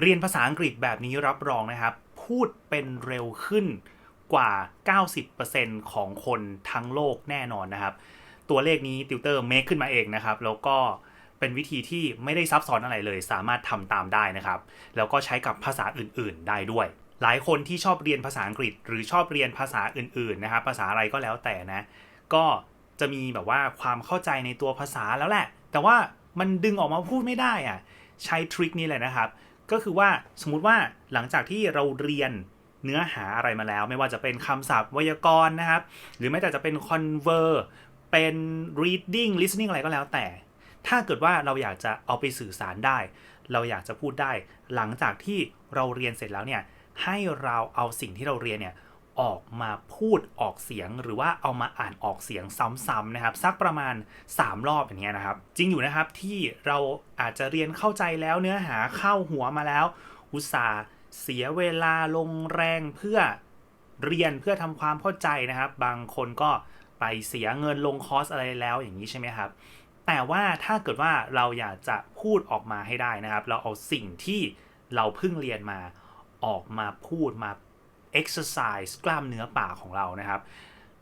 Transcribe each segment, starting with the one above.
เรียนภาษาอังกฤษแบบนี้รับรองนะครับ พูดเป็นเร็วขึ้นกว่า 90%ของคนทั้งโลกแน่นอนนะครับ ตัวเลขนี้ติวเตอร์เมคขึ้นมาเองนะครับ แล้วก็เป็นวิธีที่ไม่ได้ซับซ้อนอะไรเลย สามารถทำตามได้นะครับ แล้วก็ใช้กับภาษาอื่น ๆ ได้ด้วย หลายคนที่ชอบเรียนภาษาอังกฤษ หรือชอบเรียนภาษาอื่น ๆ นะครับ ภาษาอะไรก็แล้วแต่นะ ก็จะมีแบบว่าความเข้าใจในตัวภาษาแล้วแหละ แต่ว่ามันดึงออกมาพูดไม่ได้อะใช้ทริคนี้เลยนะครับ ก็คือว่าสมมุติว่าหลังจากที่เราเรียนเนื้อหาอะไรมาแล้ว ไม่ว่าจะเป็นคำศัพท์ไวยากรณ์นะครับ หรือแม้แต่จะเป็น conver เป็น reading listening อะไรก็แล้วแต่ ถ้าเกิดว่าเราอยากจะเอาไปสื่อสารได้ เราอยากจะพูดได้ หลังจากที่เราเรียนเสร็จแล้วเนี่ยให้เราเอาสิ่งที่เราเรียนเนี่ย ออกมาพูดออกเสียง หรือว่าเอามาอ่านออกเสียงซ้ำๆนะครับสักประมาณ 3 รอบอย่างเงี้ยนะครับ จริงอยู่นะครับที่เราอาจจะเรียนเข้าใจแล้วเนื้อหาเข้าหัวมาแล้ว อุตส่าห์เสียเวลาลงแรงเพื่อเรียนเพื่อทำความเข้าใจนะครับ บางคนก็ไปเสียเงินลงคอร์สอะไรแล้วอย่างนี้ใช่ไหมครับ แต่ว่าถ้าเกิดว่าเราอยากจะพูดออกมาให้ได้นะครับ เราเอาสิ่งที่เราเพิ่งเรียนมาออกมาพูดมา exercise กล้ามเนื้อปากของเรานะครับ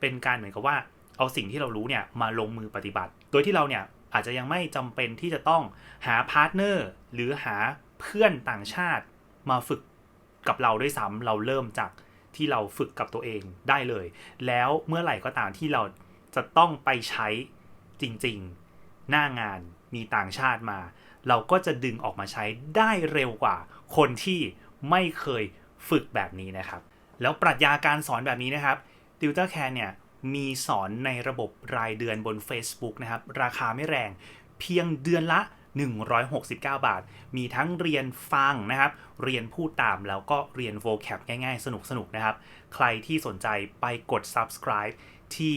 เป็นการเหมือนกับว่าเอาสิ่งที่เรารู้เนี่ยมาลงมือปฏิบัติ โดยที่เราเนี่ยอาจจะยังไม่จำเป็นที่จะต้องหาพาร์ทเนอร์หรือหาเพื่อนต่างชาติมาฝึกกับเราด้วยซ้ำเราเริ่มจากที่เราฝึกกับตัวเองได้เลย แล้วเมื่อไหร่ก็ตามที่เราจะต้องไปใช้จริงๆ หน้างานมีต่างชาติมา เราก็จะดึงออกมาใช้ได้เร็วกว่า คนที่ไม่เคยฝึกแบบนี้นะครับ แล้วปรัชญาการสอนแบบนี้นะครับ Tutor Can เนี่ยมีสอนในระบบรายเดือนบน Facebook นะครับ ราคาไม่แรงเพียงเดือนละ 169 บาท มีทั้งเรียนฟังนะครับ เรียนพูดตามแล้วก็เรียน vocab ง่ายๆ สนุกๆนะครับ ใครที่สนใจไปกด subscribe ที่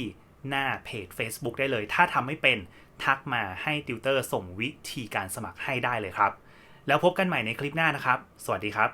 หน้าเพจ Facebook ได้เลย ถ้าทำไม่เป็นทักมาให้ติวเตอร์ส่งวิธีการสมัครให้ได้เลยครับ แล้วพบกันใหม่ในคลิปหน้านะครับ สวัสดีครับ